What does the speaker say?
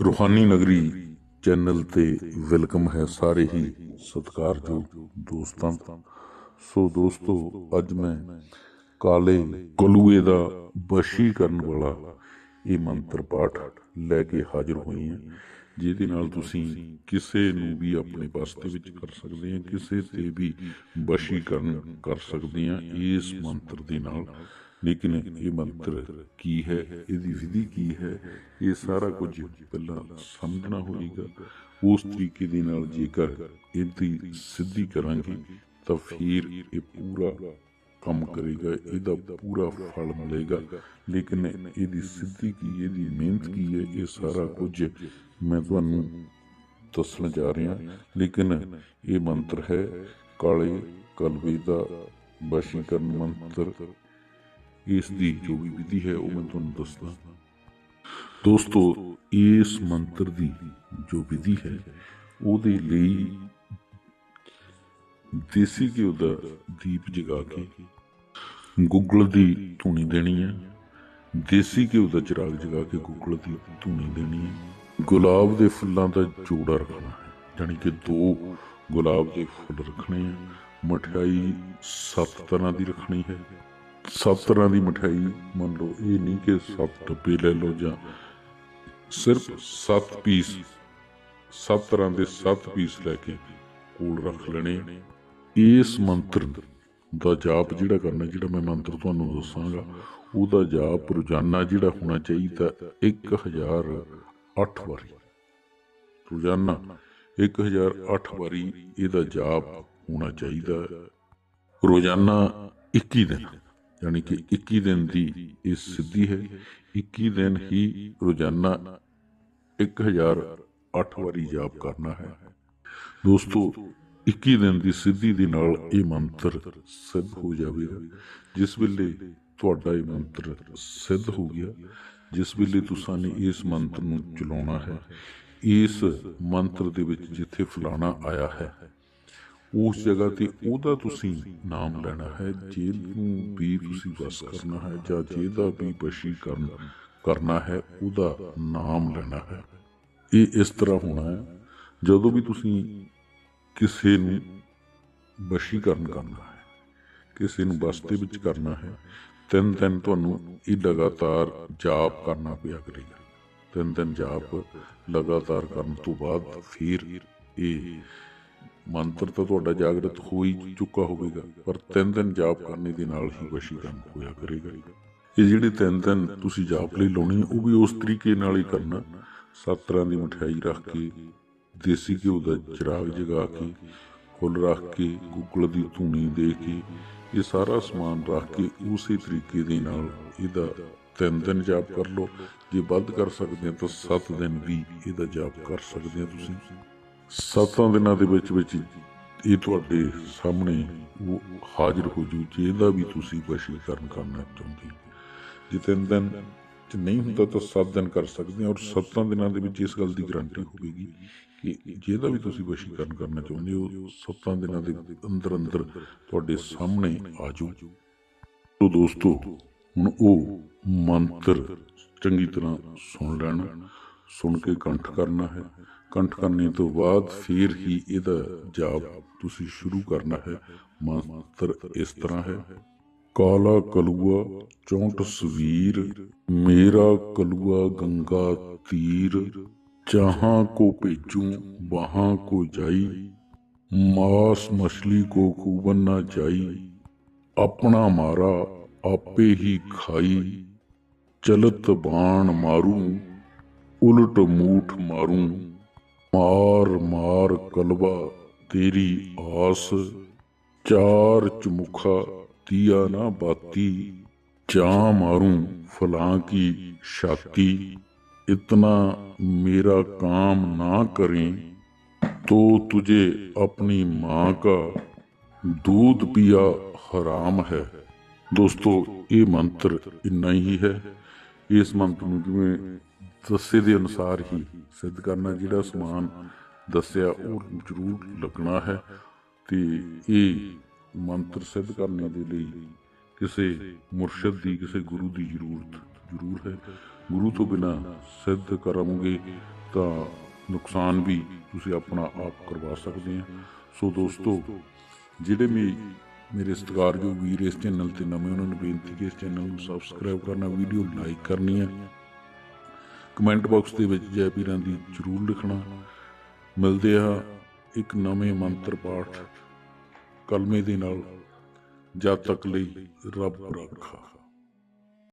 ਰੂਹਾਨੀ ਨਗਰੀ ਚੈਨਲ ਤੇ ਵੈਲਕਮ ਹੈ ਸਾਰੇ ਹੀ ਸਤਿਕਾਰਯੋਗ ਦੋਸਤਾਂ ਸੋ ਦੋਸਤੋ, ਅੱਜ ਮੈਂ ਕਾਲੇ ਕਲੂਏ ਦਾ ਬਸ਼ੀ ਕਰਨ ਵਾਲਾ ਇਹ ਮੰਤਰ ਪਾਠ ਲੈ ਕੇ ਹਾਜ਼ਰ ਹੋਈ ਹਾਂ, ਜਿਹਦੇ ਨਾਲ ਤੁਸੀਂ ਕਿਸੇ ਨੂੰ ਵੀ ਆਪਣੇ ਪਾਸ ਦੇ ਵਿੱਚ ਕਰ ਸਕਦੇ ਆ ਕਿਸੇ ਤੇ ਵੀ ਬਸ਼ੀਕਰਨ ਕਰ ਸਕਦੇ ਆ ਇਸ ਮੰਤਰ ਦੇ ਨਾਲ। ਲੇਕਿਨ ਇਹ ਮੰਤਰ ਕੀ ਹੈ? ਇਹਦੀ ਵਿਧੀ ਕੀ ਹੈ? ਇਹ ਸਾਰਾ ਕੁਝ ਪਹਿਲਾਂ ਸਮਝਣਾ ਹੋਵੇਗਾ ਉਸ ਤਰੀਕੇ ਦੇ ਨਾਲ ਜੇਕਰ ਇਹਦੀ ਸਿੱਧੀ ਕਰਾਂਗੇ, ਤਾਂ ਫਿਰ ਇਹ ਪੂਰਾ ਕੰਮ ਕਰੇਗਾ, ਇਹਦਾ ਪੂਰਾ ਫਲ ਮਿਲੇਗਾ। ਲੇਕਿਨ ਇਹਦੀ ਸਿੱਧੀ ਕੀ, ਇਹਦੀ ਮਿਹਨਤ ਕੀ ਹੈ? ਇਹ ਸਾਰਾ ਕੁਝ ਮੈਂ ਤੁਹਾਨੂੰ ਦੱਸਣ ਜਾ ਰਿਹਾ। ਲੇਕਿਨ ਇਹ ਮੰਤਰ ਹੈ ਕਾਲੇ ਕਲਵੇ ਦਾ ਵਸ਼ੀਕਰਨ ਮੰਤਰ। ਇਸ ਦੀ ਜੋ ਵੀ ਵਿਧੀ ਹੈ ਉਹ ਮੈਂ ਤੁਹਾਨੂੰ ਦੱਸਦਾ। ਦੋਸਤੋ, ਇਸ ਮੰਤਰ ਦੀ ਜੋ ਵਿਧੀ ਹੈ, ਉਹਦੇ ਲਈ ਦੇਸੀ ਘਿਓ ਦਾ ਦੀਪ ਜਗਾ ਕੇ ਗੁੱਗਲ ਦੀ ਧੂਣੀ ਦੇਣੀ ਹੈ। ਦੇਸੀ ਘਿਓ ਦਾ ਚਿਰਾਗ ਜਗਾ ਕੇ ਗੁੱਗਲ ਦੀ ਧੂਣੀ ਦੇਣੀ ਹੈ। ਗੁਲਾਬ ਦੇ ਫੁੱਲਾਂ ਦਾ ਜੋੜਾ ਰੱਖਣਾ ਹੈ ਯਾਨੀ ਕਿ ਦੋ ਗੁਲਾਬ ਦੇ ਫੁੱਲ ਰੱਖਣੇ ਆ ਮਠਿਆਈ ਸੱਤ ਤਰ੍ਹਾਂ ਦੀ ਰੱਖਣੀ ਹੈ। ਸੱਤ ਤਰ੍ਹਾਂ ਦੀ ਮਠਿਆਈ ਮੰਨ ਲਓ, ਇਹ ਨਹੀਂ ਕਿ ਸੱਤ ਡੱਬੇ ਲੈ ਲਓ ਜਾਂ ਸਿਰਫ ਸੱਤ ਪੀਸ, ਸੱਤ ਤਰ੍ਹਾਂ ਦੇ ਸੱਤ ਪੀਸ ਲੈ ਕੇ ਕੋਲ ਰੱਖ ਲੈਣੇ। ਇਸ ਮੰਤਰ ਦਾ ਜਾਪ ਜਿਹੜਾ ਕਰਨਾ, ਜਿਹੜਾ ਮੈਂ ਮੰਤਰ ਤੁਹਾਨੂੰ ਦੱਸਾਂਗਾ, ਉਹਦਾ ਜਾਪ ਰੋਜ਼ਾਨਾ ਜਿਹੜਾ ਹੋਣਾ ਚਾਹੀਦਾ 1008 ਵਾਰੀ। ਰੋਜ਼ਾਨਾ 1008 ਵਾਰੀ ਇਹਦਾ ਜਾਪ ਹੋਣਾ ਚਾਹੀਦਾ। ਰੋਜ਼ਾਨਾ 21 ਦਿਨ। ਯਾਨੀ ਕਿ 21 ਦਿਨ ਦੀ ਇਹ ਸਿੱਧੀ ਹੈ। 21 ਦਿਨ ਹੀ ਰੋਜ਼ਾਨਾ 1008 ਵਾਰੀ ਜਾਪ ਕਰਨਾ ਹੈ। ਦੋਸਤੋ 21 ਦਿਨ ਦੀ ਸਿੱਧੀ ਦੇ ਨਾਲ ਇਹ ਮੰਤਰ ਸਿੱਧ ਹੋ ਜਾਵੇਗਾ। ਜਿਸ ਵੇਲੇ ਤੁਹਾਡਾ ਇਹ ਮੰਤਰ ਸਿੱਧ ਹੋ ਗਿਆ, ਜਿਸ ਵੇਲੇ ਤੁਸੀਂ ਨੇ ਇਸ ਮੰਤਰ ਨੂੰ ਚਲਾਉਣਾ ਹੈ, ਇਸ ਮੰਤਰ ਦੇ ਵਿੱਚ ਜਿੱਥੇ ਫਲਾਣਾ ਆਇਆ ਹੈ ਉਸ ਜਗ੍ਹਾ ਤੇ ਉਹਦਾ ਤੁਸੀਂ ਨਾਮ ਲੈਣਾ ਹੈ ਜਿਹਨੂੰ ਵੀ ਤੁਸੀਂ ਵਸ ਕਰਨਾ ਹੈ ਜਾਂ ਜਿਹਦਾ ਵੀ ਵਸ਼ੀਕਰਨ ਕਰਨਾ ਹੈ, ਉਹਦਾ ਨਾਮ ਲੈਣਾ ਹੈ। ਇਹ ਇਸ ਤਰ੍ਹਾਂ ਹੋਣਾ ਹੈ, ਜਦੋਂ ਵੀ ਤੁਸੀਂ ਕਿਸੇ ਨੂੰ ਵਸ਼ੀਕਰਨ ਕਰਨਾ ਹੈ, ਕਿਸੇ ਨੂੰ ਬਸ ਦੇ ਵਿੱਚ ਕਰਨਾ ਹੈ, ਤਿੰਨ ਦਿਨ ਤੁਹਾਨੂੰ ਇਹ ਲਗਾਤਾਰ ਜਾਪ ਕਰਨਾ ਪਿਆ ਕਰੇਗਾ। ਤਿੰਨ ਦਿਨ ਜਾਪ ਲਗਾਤਾਰ ਕਰਨ ਤੋਂ ਬਾਅਦ ਫਿਰ ਇਹ ਮੰਤਰ ਤਾਂ ਤੁਹਾਡਾ ਜਾਗਰਤ ਹੋ ਹੀ ਚੁੱਕਾ ਹੋਵੇਗਾ, ਪਰ ਤਿੰਨ ਦਿਨ ਜਾਪ ਕਰਨੇ ਦੇ ਨਾਲ ਹੀ ਵਸ਼ੀਕਰਨ ਹੋਇਆ ਕਰੇਗਾ। ਇਹ ਜਿਹੜੇ ਤਿੰਨ ਦਿਨ ਤੁਸੀਂ ਜਾਪ ਲਈ ਲਾਉਣੀ ਉਹ ਵੀ ਉਸ ਤਰੀਕੇ ਨਾਲ ਹੀ ਕਰਨਾ। ਸੱਤ ਤਰ੍ਹਾਂ ਦੀ ਮਠਿਆਈ ਰੱਖ ਕੇ, ਦੇਸੀ ਘਿਓ ਦਾ ਚਿਰਾਗ ਜਗਾ ਕੇ, ਫੁੱਲ ਰੱਖ ਕੇ, ਗੁੱਗਲ ਦੀ ਧੂਣੀ ਦੇ ਕੇ, ਇਹ ਸਾਰਾ ਸਮਾਨ ਰੱਖ ਕੇ ਉਸੇ ਤਰੀਕੇ ਦੇ ਨਾਲ ਇਹਦਾ ਤਿੰਨ ਦਿਨ ਜਾਪ ਕਰ ਲਓ। ਜੇ ਵੱਧ ਕਰ ਸਕਦੇ ਹੋ ਤਾਂ ਸੱਤ ਦਿਨ ਵੀ ਇਹਦਾ ਜਾਪ ਕਰ ਸਕਦੇ ਹੋ ਤੁਸੀਂ। ਸੱਤਾਂ ਦਿਨਾਂ ਦੇ ਵਿੱਚ ਵਿੱਚ ਇਹ ਤੁਹਾਡੇ ਸਾਹਮਣੇ ਉਹ ਹਾਜ਼ਰ ਹੋ ਜੂ, ਜਿਹਦਾ ਵੀ ਤੁਸੀਂ ਵਸ਼ੀਕਰਨ ਕਰਨਾ ਚਾਹੁੰਦੇ ਹੋ। ਜੇ ਤਿੰਨ ਦਿਨ ਚ ਨਹੀਂ ਹੁੰਦਾ ਤਾਂ ਸੱਤ ਦਿਨ ਕਰ ਸਕਦੇ ਹੋ, ਔਰ ਸੱਤਾਂ ਦਿਨਾਂ ਦੇ ਵਿੱਚ ਇਸ ਗੱਲ ਦੀ ਗਾਰੰਟੀ ਹੋਵੇਗੀ ਕਿ ਜਿਹਦਾ ਵੀ ਤੁਸੀਂ ਵਸ਼ੀਕਰਨ ਕਰਨਾ ਚਾਹੁੰਦੇ ਹੋ ਸੱਤਾਂ ਦਿਨਾਂ ਦੇ ਅੰਦਰ ਅੰਦਰ ਤੁਹਾਡੇ ਸਾਹਮਣੇ ਆ ਜਾਊ ਤੋ ਦੋਸਤੋ, ਹੁਣ ਉਹ ਮੰਤਰ ਚੰਗੀ ਤਰ੍ਹਾਂ ਸੁਣ ਲੈਣਾ, ਸੁਣ ਕੇ ਕੰਠ ਕਰਨਾ ਹੈ ਕੰਠ ਕਰਨੇ ਤੋਂ ਬਾਅਦ ਫਿਰ ਹੀ ਇਹਦਾ ਜਾਪ ਤੁਸੀਂ ਸ਼ੁਰੂ ਕਰਨਾ ਹੈ ਮੰਤਰ ਇਸ ਤਰ੍ਹਾਂ ਹੈ ਕਾਲਾ ਕਲੂਆ ਚੌਂਟ ਸਵੀਰ ਮੇਰਾ ਕਲੂਆ ਗੰਗਾ ਤੀਰ जहाँ को पेचूं वहाँ को जाई मांस मछली को खूबन ना जाई अपना मारा आपे ही खाई चलत बाण मारूं उलट मूठ मारूं मार मार कलवा तेरी आस। चार चमुखा दिया ना बाती। चा मारू फलां की छाती। इतना मेरा काम ना करें तो तुझे अपनी माँ का दूध पिया हराम है। दोस्तों, ये मंत्र इन्ना ही है। इस मंत्र में जिमें ਜਿਵੇਂ ਦੱਸੇ ਦੇ ਅਨੁਸਾਰ ਹੀ ਸਿੱਧ ਕਰਨਾ ਜਿਹੜਾ ਸਮਾਨ ਦੱਸਿਆ ਉਹ ਜ਼ਰੂਰ ਲੱਗਣਾ ਹੈ ਤੇ ਇਹ ਮੰਤਰ ਸਿੱਧ ਕਰਨੇ ਦੇ ਲਈ ਕਿਸੇ ਮੁਰਸ਼ਿਦ ਦੀ, ਕਿਸੇ ਗੁਰੂ ਦੀ ਜ਼ਰੂਰਤ ਜ਼ਰੂਰ ਹੈ। ਗੁਰੂ ਤੋਂ ਬਿਨਾ ਸਿੱਧ ਕਰੋਗੇ ਤਾਂ ਨੁਕਸਾਨ ਵੀ ਤੁਸੀਂ ਆਪਣਾ ਆਪ ਕਰਵਾ ਸਕਦੇ ਆ। ਸੋ ਦੋਸਤੋ, ਜਿਹੜੇ ਵੀ ਮੇਰੇ ਸਤਿਕਾਰਯੋਗ ਵੀਰ ਇਸ ਚੈਨਲ ਤੇ ਨਵੇਂ, ਉਹਨਾਂ ਨੂੰ ਬੇਨਤੀ ਕਿ ਇਸ ਚੈਨਲ ਨੂੰ ਸਬਸਕ੍ਰਾਈਬ ਕਰਨਾ, ਵੀਡੀਓ ਲਾਈਕ ਕਰਨੀ ਹੈ। ਕਮੈਂਟ ਬਾਕਸ ਦੇ ਵਿੱਚ ਜੈ ਪੀਰਾਂ ਦੀ ਜਰੂਰ ਲਿਖਣਾ। ਮਿਲਦੇ ਆ ਇੱਕ ਨਵੇਂ ਮੰਤਰ ਪਾਠ ਕਲਮੇ ਦੇ ਨਾਲ। ਜਦ ਤੱਕ ਲਈ ਰੱਬ ਰੱਖਾ